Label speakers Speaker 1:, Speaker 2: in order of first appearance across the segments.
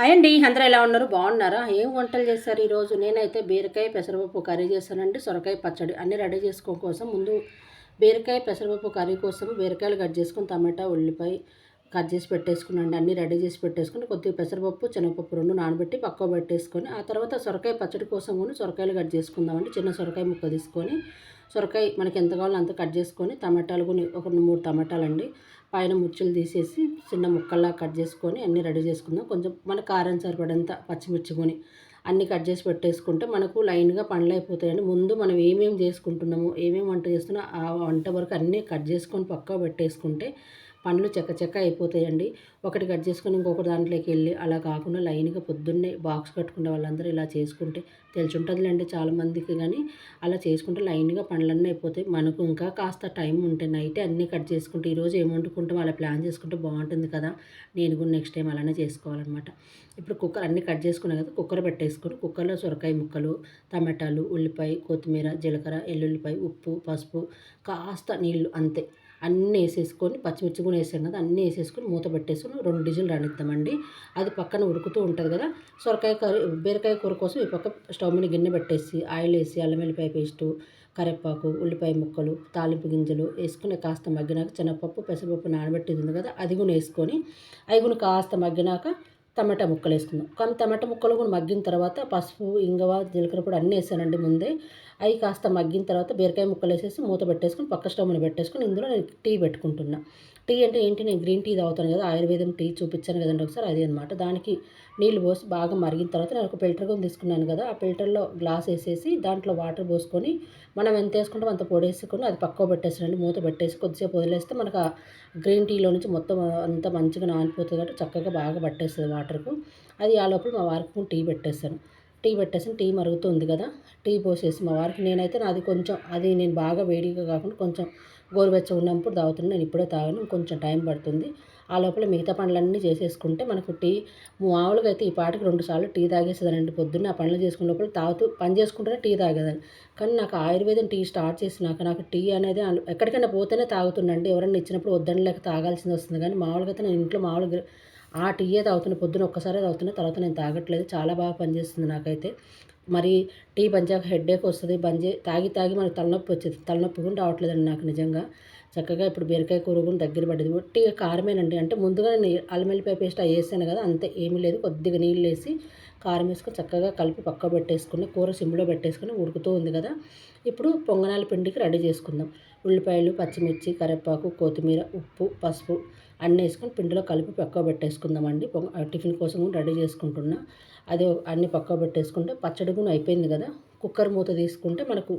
Speaker 1: అయ్యండి అందరూ ఎలా ఉన్నారు? బాగున్నారా? ఏం వంటలు చేశారు ఈరోజు? నేనైతే బీరకాయ పెసరపప్పు కర్రీ చేస్తానండి సొరకాయ పచ్చడి అన్నీ రెడీ చేసుకో కోసం. ముందు బీరకాయ పెసరపప్పు కర్రీ కోసం బీరకాయలు కట్ చేసుకుని టమాటా ఉల్లిపాయ కట్ చేసి పెట్టేసుకున్నాండి అన్నీ రెడీ చేసి పెట్టేసుకుని కొద్దిగా పెసరపప్పు శనగపప్పు రెండు నానబెట్టి పక్క పెట్టేసుకొని ఆ తర్వాత సొరకాయ పచ్చడి కోసం కూడా సొరకాయలు కట్ చేసుకుందామండి. చిన్న సొరకాయ ముక్క తీసుకొని సొరకాయ మనకి ఎంత కావాలో అంత కట్ చేసుకొని టమాటాలు కూడా ఒక మూడు టమాటాలు అండి పైన ముచ్చులు తీసేసి చిన్న ముక్కల్లా కట్ చేసుకొని అన్నీ రెడీ చేసుకుందాం. కొంచెం మన కారం సరిపడంత పచ్చిమిర్చి కొని అన్నీ కట్ చేసి పెట్టేసుకుంటే మనకు లైన్గా పనులు అయిపోతాయండి. ముందు మనం ఏమేమి చేసుకుంటున్నాము ఏమేమి వంట చేస్తున్నా ఆ వంట వరకు అన్నీ కట్ చేసుకొని పక్కా పెట్టేసుకుంటే పండ్లు చెక్క చెక్క అయిపోతాయండి. ఒకటి కట్ చేసుకొని ఇంకొకటి దాంట్లోకి వెళ్ళి అలా కాకుండా లైన్గా పొద్దున్నే బాక్స్ కట్టుకునే వాళ్ళందరూ ఇలా చేసుకుంటే ఉంటుందిలేండి చాలామందికి కానీ అలా చేసుకుంటే లైన్గా పండ్లన్నీ అయిపోతాయి. మనకు ఇంకా కాస్త టైం ఉంటే నైటే అన్నీ కట్ చేసుకుంటే ఈరోజు ఏమొండుకుంటామో వండుకుంటాం అలా ప్లాన్ చేసుకుంటే బాగుంటుంది కదా. నేను కూడా నెక్స్ట్ టైం అలానే చేసుకోవాలన్నమాట. ఇప్పుడు కుక్కర్ అన్నీ కట్ చేసుకున్నా కదా కుక్కర్ పెట్టేసుకొని కుక్కర్లో సొరకాయ ముక్కలు టమాటాలు ఉల్లిపాయ కొత్తిమీర జీలకర్ర ఎల్లుల్లిపాయ ఉప్పు పసుపు కాస్త నీళ్ళు అంతే. అన్నీ వేసేసుకొని పచ్చిమిర్చి కూడా వేసాం కదా అన్నీ వేసేసుకొని మూత పెట్టేసుకొని రెండు డిజులు రానిద్దామండి. అది పక్కన ఉడుకుతూ ఉంటుంది కదా సొరకాయ కర్రీ బీరకాయ కూర కోసం ఈ పక్క స్టవ్ మీద గిన్నె పెట్టేసి ఆయిల్ వేసి అల్లం వెల్లిపాయ పేస్టు కరివేపాకు ఉల్లిపాయ ముక్కలు తాలింపు గింజలు వేసుకుని కాస్త మగ్గినాక శనగపప్పు పెసరపప్పు నానబెట్టింది కదా అది కూడా వేసుకొని అవి కూడా కాస్త మగ్గినాక టమాటా ముక్కలు వేసుకుందాం కానీ టమాటా ముక్కలు కూడా మగ్గిన తర్వాత పసుపు ఇంగవ జీలకర్ర పొడి అన్నీ వేసానండి ముందే. అవి కాస్త మగ్గిన తర్వాత బీరకాయ ముక్కలు వేసేసి మూత పెట్టేసుకుని పక్క స్టవ్ మీద పెట్టేసుకుని ఇందులో నేను టీ పెట్టుకుంటున్నా. టీ అంటే ఏంటి? నేను గ్రీన్ టీ తాగుతాను కదా ఆయుర్వేదం టీ చూపించాను కదండి ఒకసారి అది అనమాట దానికి నీళ్ళు పోసి బాగా మరిగిన తర్వాత నేను ఒక ఫిల్టర్ కొని తీసుకున్నాను కదా ఆ ఫిల్టర్లో గ్లాస్ వేసేసి దాంట్లో వాటర్ పోసుకొని మనం ఎంత వేసుకుంటాం అంత పొడి వేసుకొని అది పక్కకు పెట్టేసానండి మూత పెట్టేసి కొద్దిసేపు వదిలేస్తే మనకు గ్రీన్ టీలో నుంచి మొత్తం అంత మంచిగా నానిపోతుంది కాబట్టి చక్కగా బాగా పట్టేస్తుంది వాటర్కు. అది ఆ లోపల మా వారికి టీ పెట్టేస్తాను టీ పెట్టేసి టీ మరుగుతుంది కదా టీ పోసేసి మా వారికి నేనైతే నాది కొంచెం అది నేను బాగా వేడిగా కాకుండా కొంచెం గోరువెచ్చ ఉన్నప్పుడు తాగుతున్నాను. నేను ఇప్పుడే తాగను కొంచెం టైం పడుతుంది. ఆ లోపల మిగతా పనులన్నీ చేసేసుకుంటే మనకు టీ మామూలుగా అయితే ఈ పాటకి రెండు సార్లు టీ తాగేసేదానండి. పొద్దున్న ఆ పనులు చేసుకున్న లోపల తాగుతూ పని చేసుకుంటేనే టీ తాగేదాన్ని. కానీ నాకు ఆయుర్వేదం టీ స్టార్ట్ చేసినాక నాకు టీ అనేది ఎక్కడికైనా పోతేనే తాగుతుండండి ఎవరైనా ఇచ్చినప్పుడు వద్దని లేక తాగాల్సింది వస్తుంది. కానీ మామూలుగా అయితే నేను ఇంట్లో మామూలుగా ఆ టీయే తాగుతున్న పొద్దున ఒక్కసారే తాగుతున్నా తర్వాత నేను తాగట్లేదు. చాలా బాగా పనిచేస్తుంది నాకైతే. మరి టీ పంచాక హెడ్ఏక్ వస్తుంది. బంజే తాగి తాగి మనకు తలనొప్పి వచ్చేది. తలనొప్పి కూడా రావట్లేదండి నాకు నిజంగా. చక్కగా ఇప్పుడు బీరకాయ కూర కూడా దగ్గర పడ్డది టీ కారమేనండి. అంటే ముందుగా నేను అల్లమెల్లిపాయ పేస్ట్ వేసాను కదా అంతే. ఏమీ లేదు. కొద్దిగా నీళ్ళు వేసి కారం వేసుకొని చక్కగా కలిపి పక్క పెట్టేసుకుని కూర సిమ్లో పెట్టేసుకుని ఉడుకుతూ ఉంది కదా. ఇప్పుడు పొంగనాల పిండికి రెడీ చేసుకుందాం. ఉల్లిపాయలు పచ్చిమిర్చి కరివేపాకు కొత్తిమీర ఉప్పు పసుపు అన్నీ వేసుకొని పిండిలో కలిపి పక్క పెట్టేసుకుందామండి టిఫిన్ కోసం రెడీ చేసుకుంటున్నా. అది అన్ని పక్క పెట్టేసుకుంటే పచ్చడి కూడా అయిపోయింది కదా. కుక్కర్ మూత తీసుకుంటే మనకు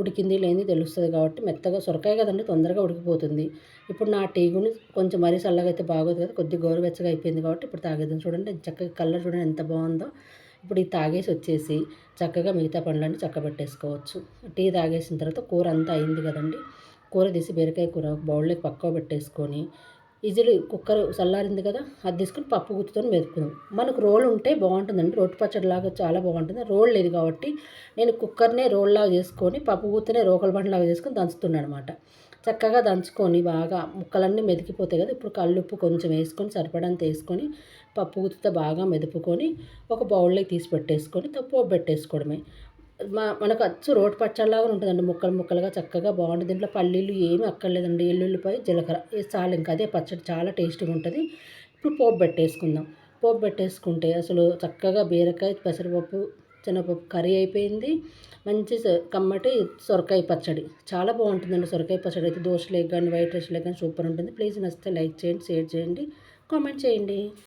Speaker 1: ఉడికింది లేనిది తెలుస్తుంది కాబట్టి మెత్తగా సొరకాయ కదండి తొందరగా ఉడికిపోతుంది. ఇప్పుడు నా టీ గుని కొంచెం మరీ చల్లగా అయితే బాగోదు కదా కొద్దిగా గోరువెచ్చగా అయిపోయింది కాబట్టి ఇప్పుడు తాగేద్దాం చూడండి. చక్కగా కలర్ చూడండి ఎంత బాగుందో. ఇప్పుడు ఇది తాగేసి వచ్చేసి చక్కగా మిగతా పండ్లన్నీ చక్కబెట్టేసుకోవచ్చు. టీ తాగేసిన తర్వాత కూర అంతా అయింది కదండి. కూర తీసి బీరకాయ కూర బౌల్లోకి పక్కకు పెట్టేసుకొని ఈజీలీ కుక్కర్ చల్లారింది కదా అది తీసుకుని పప్పు గుత్తుతో మెదుపుకుందాం. మనకు రోల్ ఉంటే బాగుంటుందండి. రొట్టె పచ్చడి లాగా చాలా బాగుంటుంది. రోల్ లేదు కాబట్టి నేను కుక్కర్నే రోల్ లాగా చేసుకొని పప్పు గుత్తనే రోకల బండలాగా చేసుకొని దంచుతున్నాను అనమాట చక్కగా దంచుకొని బాగా ముక్కలన్నీ మెదికిపోతాయి కదా ఇప్పుడు కల్లుప్పు కొంచెం వేసుకొని సరిపడంత వేసుకొని పప్పు గుత్తితో బాగా మెదుపుకొని ఒక బౌల్లోకి తీసి పెట్టేసుకొని పోపు పెట్టేసుకోవడమే. మనకు అచ్చు రోటి పచ్చడిలాగా ఉంటుందండి. ముక్కలు ముక్కలుగా చక్కగా బాగుంటుంది. దీంట్లో పల్లీలు ఏమీ అక్కర్లేదండి. ఎల్లుల్లిపాయ జీలకర్ర. చాలు ఇంకా అదే పచ్చడి చాలా టేస్టీగా ఉంటుంది. ఇప్పుడు పోపు పెట్టేసుకుందాం. పోపు పెట్టేసుకుంటే అసలు చక్కగా బీరకాయ పెసరపప్పు శనగపప్పు కర్రీ అయిపోయింది. మంచి కమ్మటి సొరకాయ పచ్చడి. చాలా బాగుంటుందండి సొరకాయ పచ్చడి. అయితే దోశలేక కానీ వైట్ రైస్ లేక కానీ సూపర్ ఉంటుంది. ప్లీజ్ నచ్చితే లైక్ చేయండి షేర్ చేయండి కామెంట్ చేయండి.